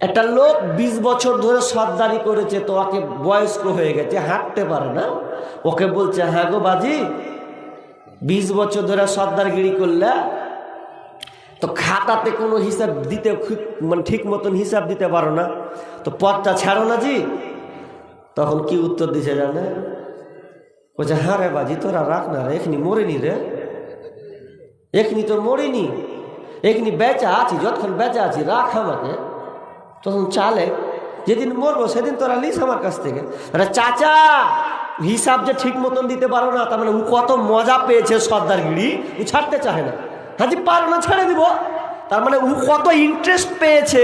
একটা লোক ২০ বছর ধরে সর্দারি করেছে, তো ওকে বয়স্ক হয়ে গেছে, হাঁটতে পারে না। ওকে বলছে হ্যাঁ গো বাজি, বিশ বছর ধরে সর্দারগিরি করলে, তো খাতাতে কোনো হিসাব দিতে মানে ঠিক মতন হিসাব দিতে পারো না। তো পথটা ছাড়ো না জি। তখন কি উত্তর দিছে জানে? বলছে হ্যাঁ রে বাজি, তোরা রাখ না রে, এখনি মরিনি রে। এখনি তো মরিনি। এখনি বেচা আছি, যতক্ষণ বেচা আছি, রাখ আমাকে। তখন চালে, যেদিন মরবো সেদিন তোরা লিস আমার কাছ থেকে। চাচা, হিসাব যে ঠিক মতন দিতে পারো না, তার মানে ও কত মজা পেয়েছে সর্দারগিরি ও ছাড়তে চায় না। হাজি পারো না, ছেড়ে দিব। তার মানে ও কত ইন্টারেস্ট পেয়েছে।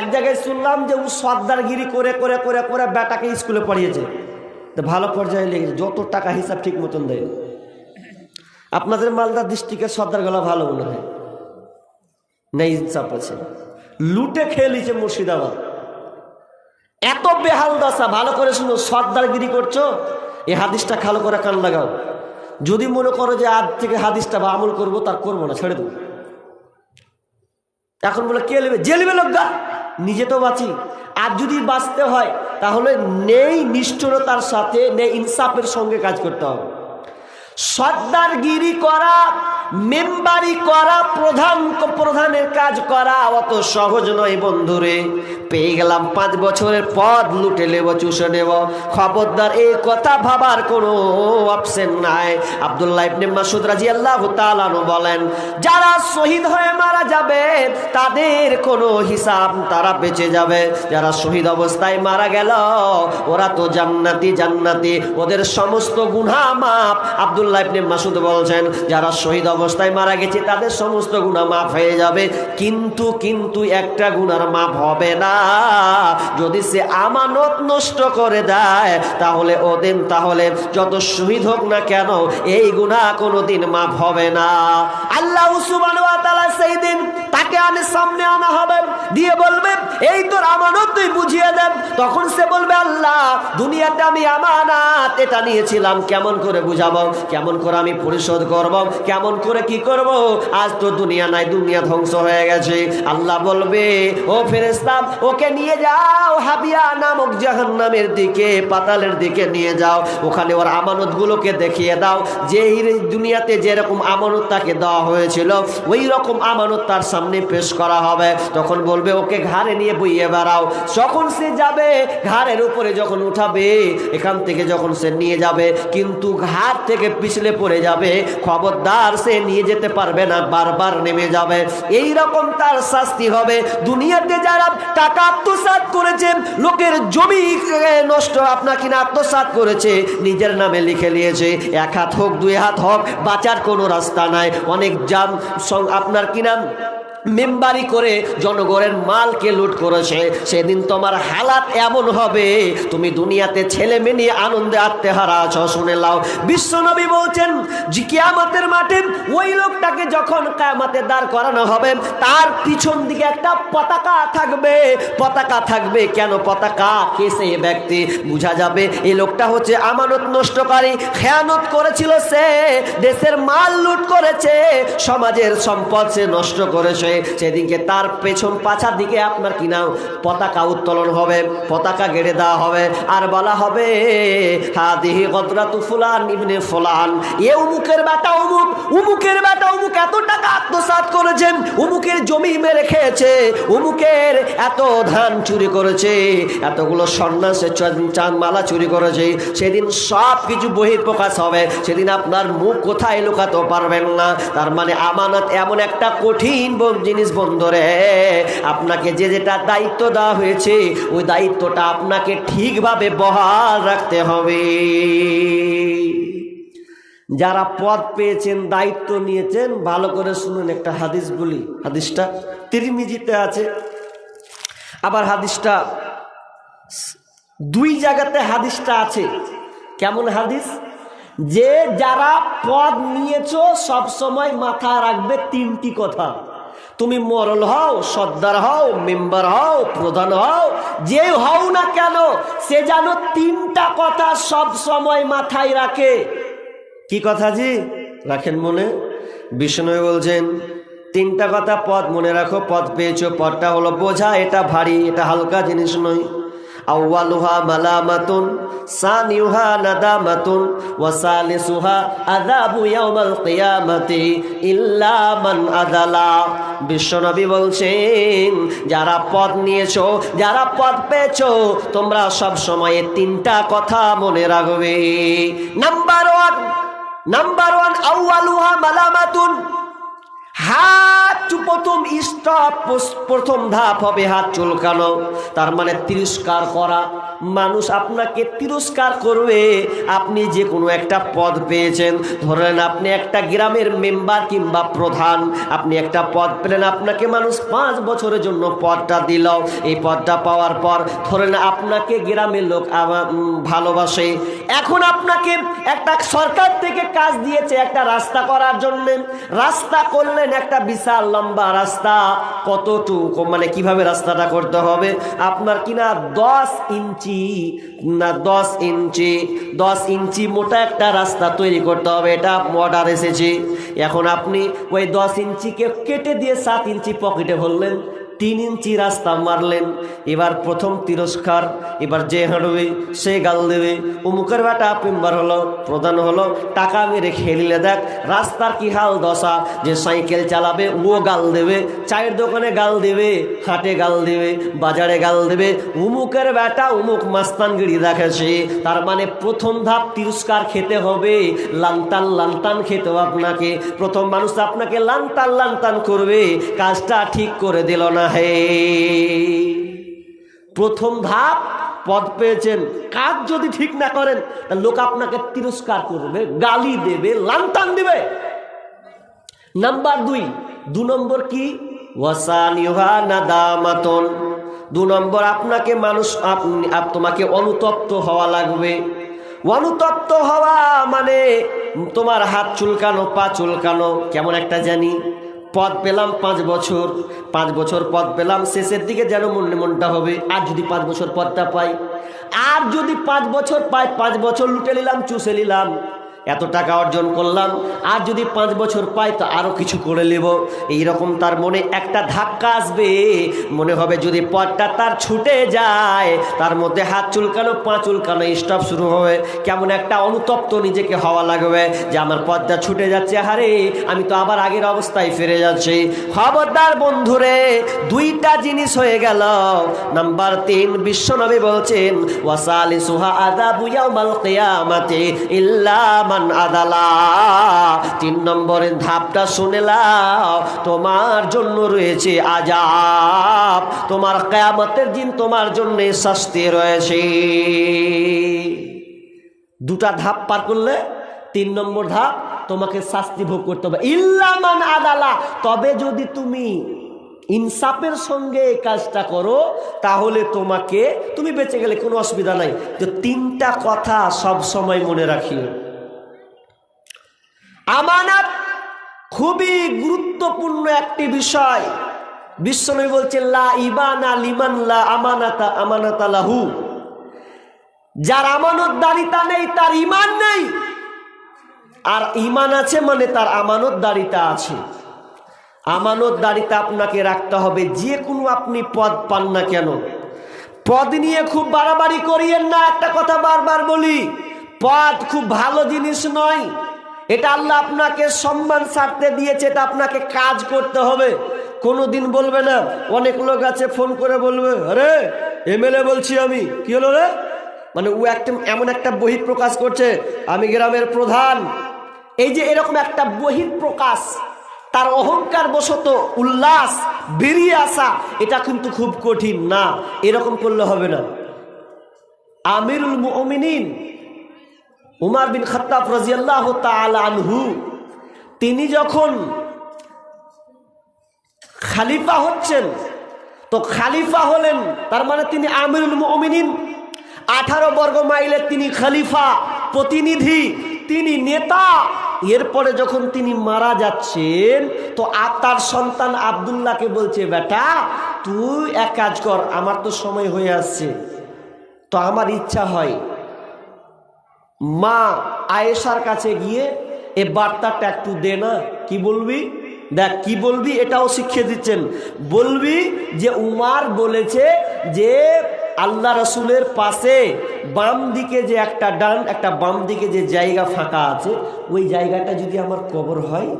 এক জায়গায় শুনলাম যে ও সর্দারগিরি করে করে করে করে বেটাকে স্কুলে পড়িয়েছে। তো ভালো পর্যায়ে লেগেছে, যত টাকা হিসাব ঠিক মতন দেয়। আপনাদের মালদা ডিস্ট্রিক্টের সর্দারগুলো ভালো মনে হয়। নেই ইনসাফ আছে। লুটে খেয়ে নিছে মুর্শিদাবাদ। এত বেহাল দশা ভালো করে শুনো, সর্দারগিরি করছ? এই হাদিসটা খালো করে কান লাগাও। যদি মনে করো যে আজ থেকে হাদিসটা বা আমল করব, তার করব না, ছেড়ে দেবো। এখন বলে, কে নেবে? যে নেবে লোকগা নিজে তো বাঁচি। আর যদি বাঁচতে হয়, তাহলে নেই নিষ্ঠুরতার সাথে, নেই ইনসাফের সঙ্গে কাজ করতে হবে। সর্দারগিরি করা মেম্বারি করা প্রধান প্রধানের কাজ করা অত সহজ নয় বন্ধুরে। পেয়ে গেলাম পাঁচ বছরের পদ লুটে নেব, চুষে নেব। খবরদার, এই কথা ভাবার কোনো অপশন নাই। আবদুল্লাহ ইবনে মাসুদ রাদিয়াল্লাহু তাআলা বলেন, যারা শহীদ হয়ে মারা যাবে, তাদের কোনো হিসাব তারা বেঁচে যাবে। যারা শহীদ অবস্থায় মারা গেল, ওরা তো জান্নাতি জান্নাতি। ওদের সমস্ত গুনাহ মাপ আবদুল্লাহ ইবনে মাসুদ বলছেন, যারা শহীদ অবস্থায় মারা গেছে, তাদের সমস্ত গুনাহ মাফ হয়ে যাবে। কিন্তু কিন্তু একটা গুনার মাপ হবে না। যদি সে আমানত নষ্ট করে দেয়, তাহলে ওদিন তাহলে যত শহীদ হোক না কেন, এই গুনাহ কোনোদিন মাফ হবে না। আল্লাহ সেই দিন তাকে আনে সামনে আনা হবে, দিয়ে বলবে, এই তোর আমানত তুই বুঝিয়ে দেন তখন সে বলবে, আল্লাহ, দুনিয়াতে আমি আমানাত এটা নিয়েছিলাম, কেমন করে বুঝাবো? কেমন করে আমি পরিশোধ করব? কেমন করে কি করব? আজ তো দুনিয়া নাই, দুনিয়া ধ্বংস হয়ে গেছে। আল্লাহ বলবে, ও ফেরেশতা ওকে নিয়ে যাও, হাবিয়া নামক জাহান্নামের দিকে, পাতালের দিকে নিয়ে যাও। ওখানে ওর আমানতগুলোকে দেখিয়ে দাও। যে দুনিয়াতে যেরকম আমানত তাকে দেওয়া হয়েছিল ওই রকম আমানত তার সামনে পেশ করা হবে। তখন বলবে, ওকে ঘাড়ে নিয়ে বইয়ে বেড়াও। যখন সে যাবে, ঘাড়ের উপরে যখন উঠাবে, এখান থেকে যখন সে নিয়ে যাবে, কিন্তু ঘাট থেকে পিছলে পড়ে যাবে, খবরদার সে নিয়ে যেতে পারবে না, বারবার নেমে যাবে। এই রকম তার শাস্তি হবে। দুনিয়াতে যারা টাকা আত্মসাৎ করেছে, লোকের জমি নষ্ট আপনার কিনা আত্মসাৎ করেছে, নিজের নামে লিখে নিয়েছে, এক হাত হোক, দুই হাত হোক, বাঁচার কোনো রাস্তা নাই। অনেক জাম আপনার কিনা মেম্বারি করে জনগণের মালকে লুট করেছে। সেদিন তোমার হালাত এমন হবে, তুমি দুনিয়াতে ছেলে মেয়ে আনন্দে আত্মেহারা আছো, শুনে লাও বিশ্বনবী বলছেন কিয়ামতের মাঠে ওই লোকটাকে যখন কিয়ামতে দাঁড় করানো হবে, তার পিছন দিকে একটা পতাকা থাকবে। পতাকা থাকবে কেন? পতাকা কে? সে ব্যক্তি। বোঝা যাবে, এই লোকটা হচ্ছে আমানত নষ্টকারী, খেয়ানত করেছিল সে, দেশের মাল লুট করেছে, সমাজের সম্পদ সে নষ্ট করেছে। সেদিনকে তার পেছন পাছার দিকে আপনার কিনা পতাকা উত্তোলন হবে, পতাকা গেড়ে দেওয়া হবে, আর বলা হবে, হাদিহি গদরাতু ফুলান ইবনে ফুলান। এ উমুকের বেটা উমুক, উমুকের বেটা উমুক এত টাকা আত্মসাৎ করেছেন, উমুকের জমি মেরে খেয়েছে, উমুকের এত ধান চুরি করেছে, এতগুলো সন্ন্যাসে চাঁদ মালা চুরি করেছে। সেদিন সব কিছু বহির প্রকাশ হবে, সেদিন আপনার মুখ কোথায় লুকাতে পারবেন না? তার মানে আমানত এমন একটা কঠিন ব- জিনিস বন্ধরে আপনাকে যে যেটা দায়িত্ব দেওয়া হয়েছে, ওই দায়িত্বটা আপনাকে ঠিকভাবে বহাল রাখতে হবে। যারা পদ পেয়েছেন, দায়িত্ব নিয়েছেন, ভালো করে শুনুন একটা হাদিস বলি। হাদিসটা তিরমিজিতে আছে। আবার হাদিসটা দুই জায়গাতে হাদিসটা আছে। কেমন হাদিস? যে যারা পদ নিয়েছো সব সময় মাথায় রাখবে তিনটি কথা। তুমি মরল হও, সর্দার হও, মেম্বার হও, প্রধান হও, যে হও না কেন, সে যেন তিনটা কথা সব সময় মাথায় রাখে। কি কথা জি? রাখেন মনে। বিষ্ণু বলছেন, তিনটা কথা পদ মনে রাখো, পদ পেয়েছ, পদটা হলো বোঝা, এটা ভারী, এটা হালকা জিনিস নয়। আউয়ালুহা মালামাতুন, সানিউহা নাদামাতুন, ওয়া সালিসুহা আযাবু ইয়াউমাল কিয়ামাতি ইল্লা মান আদালা বিশ্বনবী বলছেন, যারা পদ নিয়েছো, যারা পদ পেয়েছ, তোমরা সব সময় তিনটা কথা মনে রাখবে। নাম্বার ওয়ান নাম্বার ওয়ান, আউয়ালুহা মালামাতুন হাত প্রথম স্টপ প্রথম ধাপ হবে হাত চুলকানো। তার মানে তিরস্কার করা। মানুষ আপনাকে তিরস্কার করবে। আপনি যে কোনো একটা পদ পেয়েছেন। ধরেন আপনি একটা গ্রামের মেম্বার কিংবা প্রধান। আপনি একটা পদ পেলেন, আপনাকে মানুষ পাঁচ বছরের জন্য পদটা দিল। এই পদটা পাওয়ার পর ধরেন আপনাকে গ্রামের লোক ভালোবাসে। এখন আপনাকে একটা সরকার থেকে কাজ দিয়েছে একটা রাস্তা করার জন্য। রাস্তা করলেন একটা বিশাল লম্বা রাস্তা। কতটুকু মানে কীভাবে রাস্তাটা করতে হবে? আপনার কিনা দশ ইঞ্চি না দশ ইঞ্চি দশ ইঞ্চি মোটা একটা রাস্তা তৈরি করতে হবে, এটা অর্ডার এসেছে। এখন আপনি ওই দশ ইঞ্চিকে কেটে দিয়ে সাত ইঞ্চি পকেটে ভরলেন তিন ইঞ্চি রাস্তা মারলেন। এবার প্রথম তিরস্কার, এবার যে হাঁটবে সে গাল দেবে। উমুকের বেটা মেম্বার হলো, প্রধান হলো, টাকা মেরে খেলিলে দেখ, রাস্তার কি হাল দশা? যে সাইকেল চালাবে, ও গাল দেবে, চায়ের দোকানে গাল দেবে, হাটে গাল দেবে, বাজারে গাল দেবে। উমুকের বেটা উমুক মাস্তানগিরি দেখেছে, তার মানে প্রথম ধাপ তিরস্কার খেতে হবে। লান্তান লান্তান খেতে আপনাকে, প্রথম মানুষ আপনাকে লান্তান লান্তান করবে। কাজটা ঠিক করে দিল না। হে। প্রথম ধাপ, পদ পেয়েছেন। কাজ যদি ঠিক না করেন লোক আপনাকে তিরস্কার করবে, গালি দেবে, লান্তান দিবে। নাম্বার দুই, দু নম্বর কি? নাদামাতন। দু নম্বর, আপনাকে মানুষ আপনি আপ- তোমাকে অনুতপ্ত হওয়া লাগবে। অনুতপ্ত হওয়া মানে তোমার হাত চুলকানো, পা চুলকানো, কেমন একটা জানি। পদ পেলাম পাঁচ বছর পাঁচ বছর পদ পেলাম, শেষের দিকে যেন মনে মনটা হবে, আর যদি পাঁচ বছর পদটা পাই, আর যদি পাঁচ বছর পাই, পাঁচ বছর লুটে নিলাম, চুষে নিলাম এত টাকা অর্জন করলাম, আর যদি পাঁচ বছর পাই তো আরও কিছু করে নেব। এইরকম তার মনে একটা ধাক্কা আসবে। মনে হবে যদি পথটা তার ছুটে যায়, তার মধ্যে হাত চুলকানো, পা চুলকানো স্টপ শুরু হবে। কেমন একটা অনুতপ্ত নিজেকে হওয়া লাগবে যে আমার পথটা ছুটে যাচ্ছে। হারে আমি তো আবার আগের অবস্থায় ফিরে যাচ্ছি। খবরদার বন্ধুরে, দুইটা জিনিস হয়ে গেল। নাম্বার তিন, বিশ্বনবী বলছেন ওয়াসালি সুহা আদাবু ইয়াউমাল কিয়ামাতি ইল্লা মান আদালা। তিন নম্বরের ধাপটা শুনে লাও তোমার জন্য রয়েছে আজাব। তোমার কিয়ামতের দিন তোমার জন্য শাস্তি রয়েছে। দুটা ধাপ পার করলে তিন নম্বর ধাপ, তোমাকে শাস্তি ভোগ করতে হবে। ইল্লামান আদালা, তবে যদি তুমি ইনসাফের সঙ্গে এই কাজটা করো, তাহলে তোমাকে, তুমি বেঁচে গেলে কোনো অসুবিধা নাই। তো তিনটা কথা সব সময় মনে রাখিও। আমানত খুবই গুরুত্বপূর্ণ একটি বিষয়। বিশ্বনবী বলছেন, লা ইবানা লিমান লা আমানাতা আমানাতা লাহু। যার আমানতদারিতা নেই, তার ইমান নেই। আর ইমান আছে মানে তার আমানতদারিতা আছে। আমানতদারিতা আপনাকে রাখতে হবে, যে কোনো আপনি পদ পান না কেন। পদ নিয়ে খুব বাড়াবাড়ি করিয়েন না। একটা কথা বারবার বলি, পদ খুব ভালো জিনিস নয়। এটা আল্লাহ আপনাকে সম্মান সারতে দিয়েছে, এটা আপনাকে কাজ করতে হবে। কোনো দিন বলবে না, অনেক লোক আছে, ফোন করে বলবে, আরে এমএলএ বলছি আমি। কি হলো রে? মানে ও একটা, এমন একটা বহির প্রকাশ করছে, আমি গ্রামের প্রধান। এই যে এরকম একটা বহির প্রকাশ তার অহংকার বশত উল্লাস, বেরিয়ে আসা, এটা কিন্তু খুব কঠিন না। এরকম করলে হবে না। আমিরুল মুমিনিন উমার বিন খত্তাব রাজিয়াল্লাহ আনহু, তিনি যখন খালিফা হচ্ছেন, তো খালিফা হলেন, তার মানে তিনি আমিরুল মুমিনিন। আঠারো বর্গ মাইলের তিনি খালিফা, প্রতিনিধি, তিনি নেতা। এরপরে যখন তিনি মারা যাচ্ছেন, তো তার সন্তান আবদুল্লাহকে বলছে, বেটা, তুই এক কাজ কর, আমার তো সময় হয়ে আসছে। তো আমার ইচ্ছা হয় মা আয়েশার কাছে গিয়ে এ বার্তাটা একটু দে না। কি বলবি? দেখ, কি বলবি? এটাও শিখিয়ে দিচ্ছেন। বলবি যে উমার বলেছে যে আল্লাহ রসুলের পাশে বাম দিকে যে একটা ডান, একটা বাম দিকে যে জায়গা ফাঁকা আছে, ওই জায়গাটা যদি আমার কবর হয়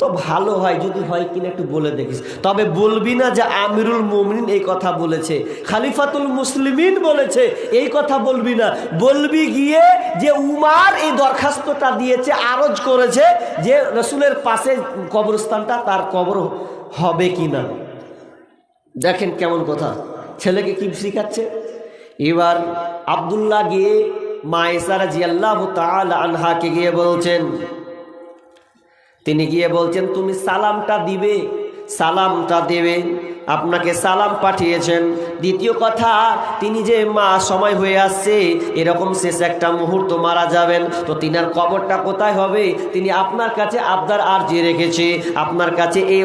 তো ভালো হয় যদি হয় কিনা একটু বলে দেখিস। তবে বলবি না যে আমিরুল মোমিন এই কথা বলেছে, খালিফাতুল মুসলিমিন বলেছে, এই কথা বলবি না। বলবি গিয়ে যে উমার এই দরখাস্তটা দিয়েছে, আরজ করেছে যে রসুলের পাশে কবরস্থানটা তার কবর হবে কি না দেখেন কেমন কথা। ছেলেকে কি শিখাচ্ছে? এবার আবদুল্লাহ গিয়ে মা এসারা জিয়াল্লাহ তাল আনহাকে গিয়ে বলছেন তিনি গিয়ে বলছেন তুমি সালামটা দিবে? সালামটা দেবে। আপনাকে সালাম পাঠিয়েছেন। দ্বিতীয় কথা, তিনি যে মা সময় হয়ে আসছে, এরকম শেষ একটা মুহূর্ত মারা যাবেন। তো তিনার কবরটা কোথায় হবে? তিনি আপনার কাছে আবদার আর যে রেখেছে। আপনার কাছে এই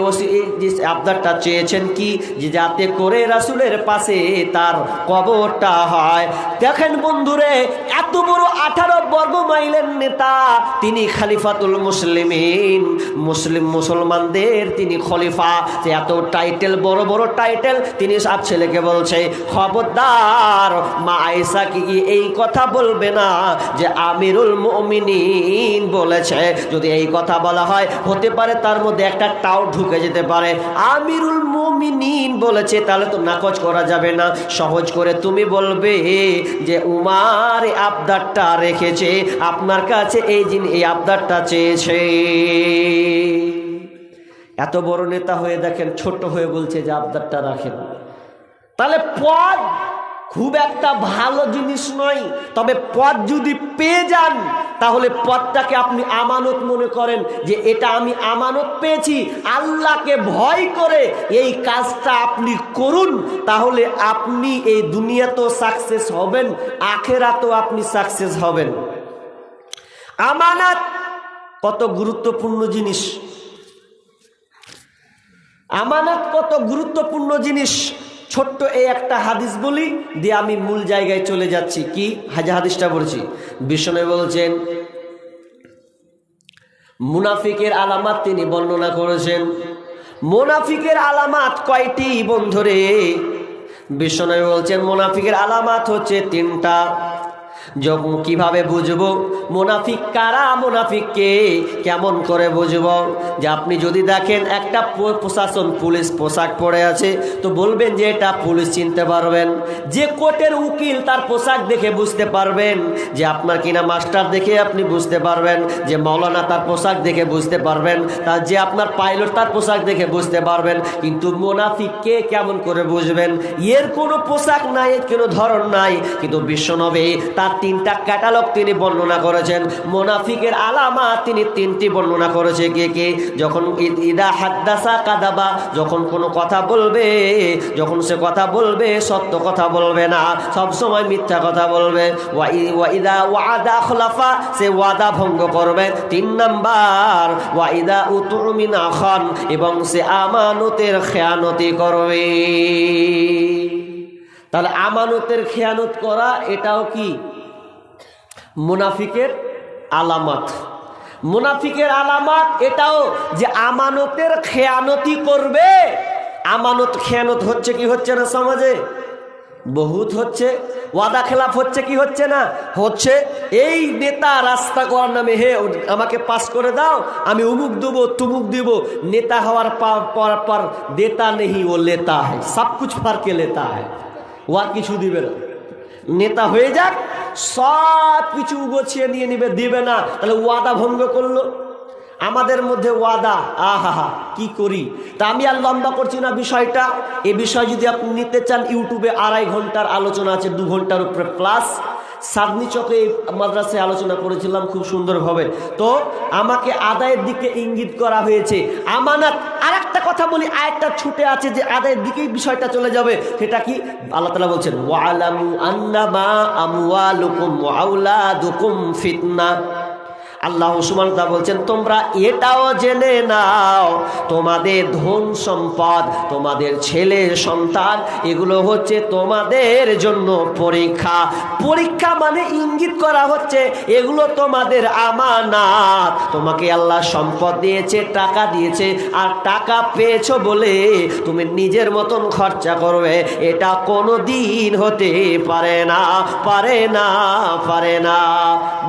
যে আবদারটা চেয়েছেন কি? যে যাতে করে রাসুলের পাশে তার কবরটা হয়। দেখেন বন্ধুরে, এত বড় আঠারো বর্গ মাইলের নেতা, তিনি খালিফাতুল মুসলিমিন। মুসলিম মুসলমানদের তিনি খলিফা। এত টাইটেল বড় টাইটেল তিনি সব ছেলেকে বলছে, খবরদার, মা আয়েশা কি এই কথা বলবে না যে আমিরুল মুমিনিন বলেছে? যদি এই কথা বলা হয়, হতে পারে তার মধ্যে একটা টাও ঢুকে যেতে পারে। আমিরুল মুমিনিন বলেছে, তাহলে তো নাকচ করা যাবে না। সহজ করে তুমি বলবে যে উমার আবদারটা রেখেছে, আপনার কাছে এই জিন এই আবদারটা চেয়েছে। এত বড় নেতা হয়ে দেখেন ছোট হয়ে বলছে যে আবদারটা রাখেন। তাহলে পদ খুব একটা ভালো জিনিস নয়, তবে পদ যদি পেয়ে যান, তাহলে পদটাকে আপনি আমানত মনে করেন যে এটা আমি আমানত পেয়েছি, আল্লাহকে ভয় করে এই কাজটা আপনি করুন, তাহলে আপনি এই দুনিয়াতেও সাকসেস হবেন, আখেরাতেও আপনি সাকসেস হবেন। আমানত কত গুরুত্বপূর্ণ জিনিস। আমানত কত গুরুত্বপূর্ণ জিনিস। ছোট্ট এই একটা হাদিস বলি, দিয়ে আমি মূল জায়গায় চলে যাচ্ছি। কি? হাজা হাদিসটা বলছি বিষ্ণু বলছেন, মুনাফিকের আলামাত তিনি বর্ণনা করেছেন। মুনাফিকের আলামাত কয়টি বন্ধুরে? বিষ্ণু বলছেন, মুনাফিকের আলামাত হচ্ছে তিনটা। যখন কীভাবে বুঝব? মোনাফিক কারা? মোনাফিককে কেমন করে বুঝব? যে আপনি যদি দেখেন একটা প্রশাসন পুলিশ পোশাক পরে আছে, তো বলবেন যে এটা পুলিশ চিনতে পারবেন। যে কোর্টের উকিল তার পোশাক দেখে বুঝতে পারবেন, যে আপনার কিনা মাস্টার দেখে আপনি বুঝতে পারবেন, যে মৌলানা তার পোশাক দেখে বুঝতে পারবেন তার যে আপনার পাইলট তার পোশাক দেখে বুঝতে পারবেন, কিন্তু মোনাফিককে কেমন করে বুঝবেন? এর কোনো পোশাক নাই, এর কোনো ধরন নাই, কিন্তু বিশ্বনবী তার তিনটা ক্যাটালগ তিনি বর্ণনা করেছেন। মোনাফিকের আলামা তিনি তিনটি বর্ণনা করেছে। কে কে? যখন ইদা হাদ্দাসা কাদাবা, যখন কোনো কথা বলবে, যখন সে কথা বলবে, সত্য কথা বলবে না, সব সময় মিথ্যা কথা বলবে। ওয়া ই- ওয়া ইদা ওয়াদা খলাফা, সে ওয়াদা ভঙ্গ করবে। তিন নাম্বার, ওয়া ইদা উতুমিনা খান, এবং সে আমানতের খেয়ানতি করবে। তাহলে আমানতের খেয়ানত করা এটাও কি? মুনাফিকের আলামত। মুনাফিকের আলামত এটাও যে আমানতের খেয়ানতি করবে। আমানত খেয়ানত হচ্ছে কি হচ্ছে না সমাজে? বহুত হচ্ছে। ওয়াদা খেলাফ হচ্ছে কি হচ্ছে না? হচ্ছে এই নেতা রাস্তা করার নামে, হে, আমাকে পাস করে দাও, আমি উমুক দেবো, তুমুক দিব। নেতা হওয়ার পর পর দেতা নেই ও লেতা হয়। সব কুছ ফারকে লেতা হয়? ও আর কিছু দিবে না। নেতা হয়ে যাক, সব কিছু গোছিয়ে নিয়ে নিবে, দিবে না। তাহলে ওয়াদা ভঙ্গ করল। আমাদের মধ্যে ওয়াদা, আহা কি করি? তা আমি আর লম্বা করছি না বিষয়টা। এ বিষয় যদি আপনি নিতে চান, ইউটিউবে আড়াই ঘণ্টার আলোচনা আছে, দু ঘণ্টার উপরে প্লাস সাদনি চকে এই মাদ্রাসায় আলোচনা করেছিলাম খুব সুন্দরভাবে। তো আমাকে আদায়ের দিকে ইঙ্গিত করা হয়েছে। আমানাত আর একটা কথা বলি, আরেকটা ছুটে আছে যে আদায়ের দিকেই বিষয়টা চলে যাবে, সেটা কি? আল্লাহ তালা বলছেন, ওয়ালামু আন্নামা আল্লাহ সুমান বলছেন, তোমরা এটাও জেনে নাও, তোমাদের ধন সম্পদ, তোমাদের ছেলে, সন্তান, এগুলো হচ্ছে তোমাদের জন্য পরীক্ষা। পরীক্ষা মানে ইঙ্গিত করা হচ্ছে, এগুলো তোমাদের আমানাত। তোমাকে আল্লাহ সম্পদ দিয়েছে, টাকা দিয়েছে, আর টাকা পেয়েছ বলে তুমি নিজের মতন খরচা করবে। এটা কোনো দিন হতে পারে না পারে না পারে না।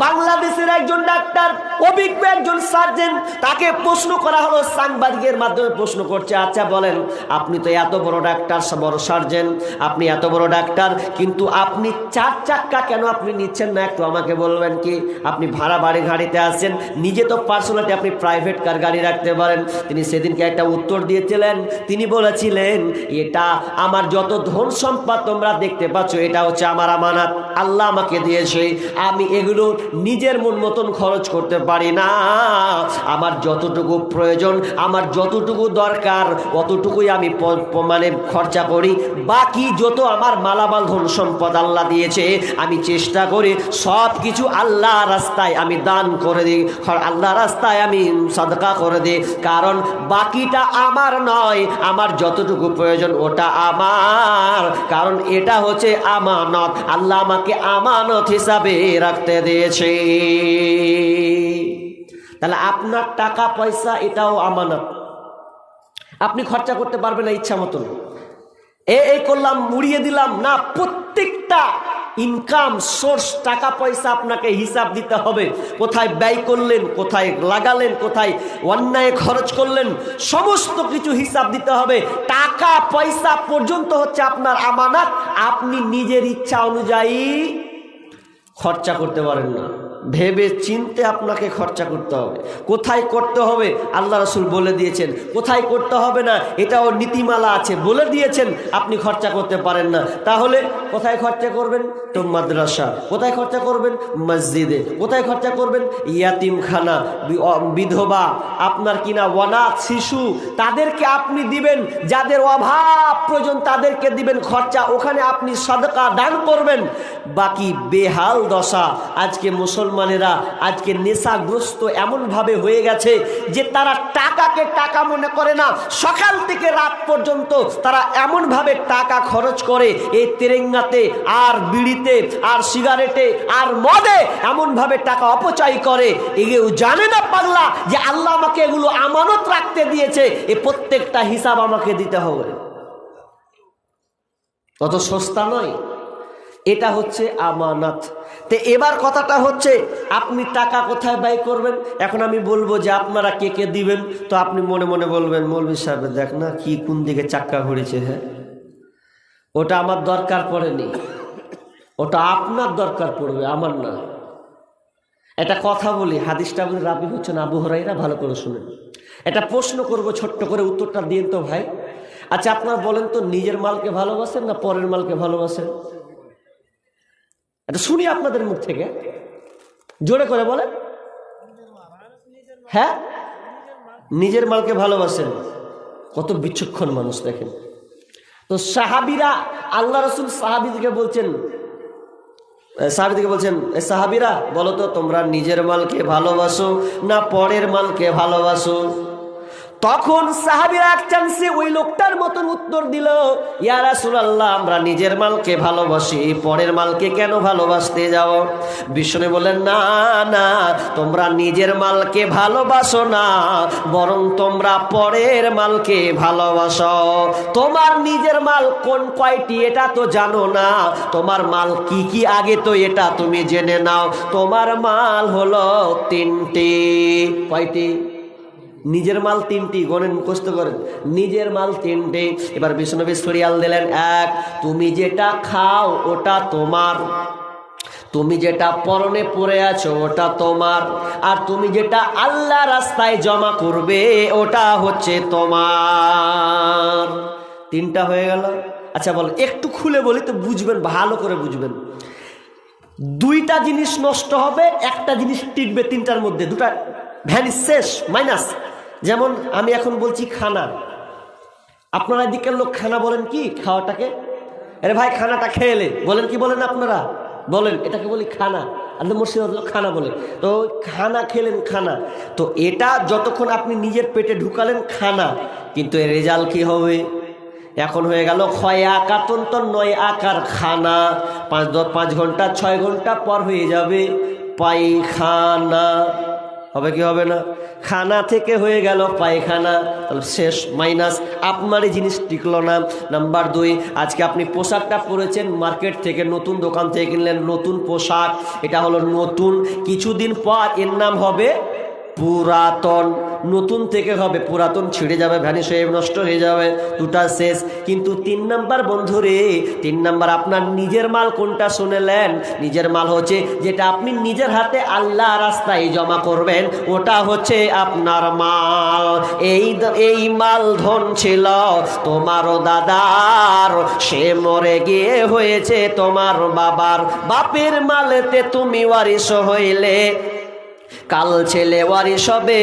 বাংলাদেশের একজন ডাক্তার অভিজ্ঞ একজন সার্জেন, তাকে প্রশ্ন করা হলো, সাংবাদিকের মাধ্যমে প্রশ্ন করছে আচ্ছা বলেন, আপনি তো এত বড় ডাক্তার বড় সার্জেন, আপনি এত বড় ডাক্তার, কিন্তু আপনি চার চাক্কা কেন আপনি নিচ্ছেন না? একটু আমাকে বলবেন কি? আপনি ভাড়া বাড়ি গাড়িতে আসছেন নিজে তো পার্সোনালি আপনি প্রাইভেট কার গাড়ি রাখতে পারেন। তিনি সেদিনকে একটা উত্তর দিয়েছিলেন, তিনি বলেছিলেন, এটা আমার যত ধন সম্পদ তোমরা দেখতে পাচ্ছ, এটা হচ্ছে আমার আমানাত। আল্লাহ আমাকে দিয়েছে, আমি এগুলো নিজের মন মতন খরচ করতে পারি না। আমার যতটুকু প্রয়োজন, আমার যতটুকু দরকার, অতটুকুই আমি মানে খরচা করি। বাকি যত আমার মালামাল, ধন সম্পদ আল্লাহ দিয়েছে, আমি চেষ্টা করি সব কিছু আল্লাহ রাস্তায় আমি দান করে দিই আল্লাহ রাস্তায় আমি সদকা করে দিই। কারণ বাকিটা আমার নয়, আমার যতটুকু প্রয়োজন ওটা আমার। কারণ এটা হচ্ছে আমানত, আল্লাহ আমাকে আমানত হিসাবে রাখতে দিয়েছে। তাহলে আপনার টাকা, পয়সা, এটাও আমানত। আপনি খরচা করতে পারবেন না ইচ্ছা মতন। এ এই করলাম, মুড়িয়ে দিলাম, না, প্রত্যেকটা ইনকাম সোর্স টাকা, পয়সা আপনাকে হিসাব দিতে হবে। কোথায় ব্যয় করলেন, কোথায় লাগালেন, কোথায় অন্যায় খরচ করলেন, সমস্ত কিছু হিসাব দিতে হবে। টাকা, পয়সা পর্যন্ত হচ্ছে আপনার আমানত। আপনি নিজের ইচ্ছা অনুযায়ী খরচা করতে পারেন না। ভেবে চিনতে আপনাকে খরচা করতে হবে। কোথায় করতে হবে? আল্লাহ রসুল বলে দিয়েছেন, কোথায় করতে হবে না? এটাও নীতিমালা আছে, বলে দিয়েছেন, আপনি খরচা করতে পারেন না। তাহলে কোথায় খরচা করবেন? তো মাদ্রাসা। কোথায় খরচা করবেন? মসজিদে। কোথায় খরচা করবেন? ইয়াতিমখানা। বিধবা। আপনার কিনা অনাথ শিশু, তাদেরকে আপনি দিবেন, যাদের অভাব প্রয়োজন তাদেরকে দিবেন খরচা। ওখানে আপনি সদকা দান করবেন। বাকি বেহাল দশা। আজকে মুসলমানেরা আজকে নেশাগ্রস্ত এমনভাবে হয়ে গেছে যে তারা টাকাকে টাকা মনে করে না। সকাল থেকে রাত পর্যন্ত তারা এমনভাবে টাকা খরচ করে, এই তেরেঙ্গাতে আর বিড়িতে, আর সিগারেটে, আর মদে এমনভাবে টাকা অপচয় করে। এগুলো জানে না পাগলা যে আল্লাহ আমাকে এগুলো আমানত রাখতে দিয়েছে। এ প্রত্যেকটা হিসাব আমাকে দিতে হবে। অত সস্তা নয়। এটা হচ্ছে আমানত। তো এবার কথাটা হচ্ছে, আপনি টাকা কোথায় ব্যয় করবেন? এখন আমি বলব যে আপনারা কে কে দিবেন? তো আপনি মনে মনে বলবেন, মৌলভী সাহেব, দেখ না কি কোন দিকে চাক্কা ঘুরেছে হ্যাঁ? ওটা আমার দরকার পড়েনি। ওটা আপনার দরকার পড়বে, আমার না। এটা কথা বলি, হাদিসটা বলি রাবি হচ্ছেন আবু হরাইরা ভালো করে শুনেন। এটা প্রশ্ন করব, ছোট্ট করে উত্তরটা দিন তো ভাই। আচ্ছা আপনারা বলেন তো, নিজের মালকে ভালোবাসেন না পরের মালকে ভালোবাসেন? এটা শুনি আপনাদের মুখ থেকে। জোরে করে বলেন। হ্যাঁ? নিজের মালকে ভালোবাসেন। কত বিচক্ষণ মানুষ দেখেন। তো সাহাবিরা, আল্লাহ রসুল সাহাবিদিকে বলছেন সাহাবিদিকে বলছেন, "এ সাহাবিরা, বলো তো, তোমরা নিজের মালকে ভালোবাসো না পরের মালকে ভালোবাসো? তখন সাহাবিরা এক চান্সে ওই লোকটার মতন উত্তর দিল, ইয়া রাসূলুল্লাহ, আমরা নিজের মালকে ভালোবাসি, পরের মালকে কেন ভালোবাসতে যাও বিষ্ণু বলেন না না, তোমরা নিজের মালকে ভালোবাসো না, বরং তোমরা পরের মালকে ভালোবাসো। তোমার নিজের মাল কোন কয়টি এটা তো জানো না, তোমার মাল কি কি আগে তো এটা তুমি জেনে নাও। তোমার মাল হলো তিনটি। কয়টি? নিজের মাল তিনটি গণেন মুখস্থ করেন নিজের মাল তিনটি। এবার বিষ্ণবী সরিয়াল দিলেন, এক, তুমি যেটা খাও ওটা তোমার। তুমি যেটা পরনে পরে আছো ওটা তোমার। আর তুমি যেটা আল্লাহ রাস্তায় জমা করবে ওটা হচ্ছে তোমার। তিনটা হয়ে গেল। আচ্ছা বল, একটু খুলে বলি তো বুঝবেন, ভালো করে বুঝবেন। দুইটা জিনিস নষ্ট হবে, একটা জিনিস টিকবে তিনটার মধ্যে, দুটা ভ্যানিস শেষ, মাইনাস। যেমন আমি এখন বলছি খানা। আপনারা এদিকের লোক খানা বলেন কি? খাওয়াটাকে? আরে ভাই, খানাটা খেয়ে এলে বলেন কি বলেন আপনারা? বলেন, এটাকে বলি খানা। আর মুর্শিদাবাদ লোক খানা বলে। তো খানা খেলেন, খানা। তো এটা যতক্ষণ আপনি নিজের পেটে ঢুকালেন, খানা। কিন্তু এর রেজাল্ট কি হবে? এখন হয়ে গেল ক্ষয় আকার তো নয় আকার খানা। পাঁচ দশ পাঁচ ঘণ্টা, ছয় ঘণ্টা পর হয়ে যাবে পায়খানা। হবে কি হবে না? খানা থেকে হয়ে গেল পায়খানা। তাহলে শেষ, মাইনাস। আপনার এই জিনিস টিকল না। নাম্বার দুই, আজকে আপনি পোশাকটা পরেছেন মার্কেট থেকে, নতুন দোকান থেকে কিনলেন নতুন পোশাক। এটা হলো নতুন, কিছুদিন পর এর নাম হবে পুরাতন। নতুন থেকে হবে, পুরাতন ছিঁড়ে যাবে ভ্যানিশ হয়ে নষ্ট হয়ে যাবে, দুটা শেষ। কিন্তু তিন নাম্বার বন্ধুরে তিন নাম্বার আপনার নিজের মাল কোনটা শুনেলেন? নিজের মাল হচ্ছে যেটা আপনি নিজের হাতে আল্লাহ রাস্তায় জমা করবেন, ওটা হচ্ছে আপনার মাল। এই এই মাল ধন ছিল তোমারও দাদার, সে মরে গিয়ে হয়েছে তোমার বাবার। বাপের মালেতে তুমি ওয়ারিশ হইলে, কাল ছেলে ওয়ারিশ হবে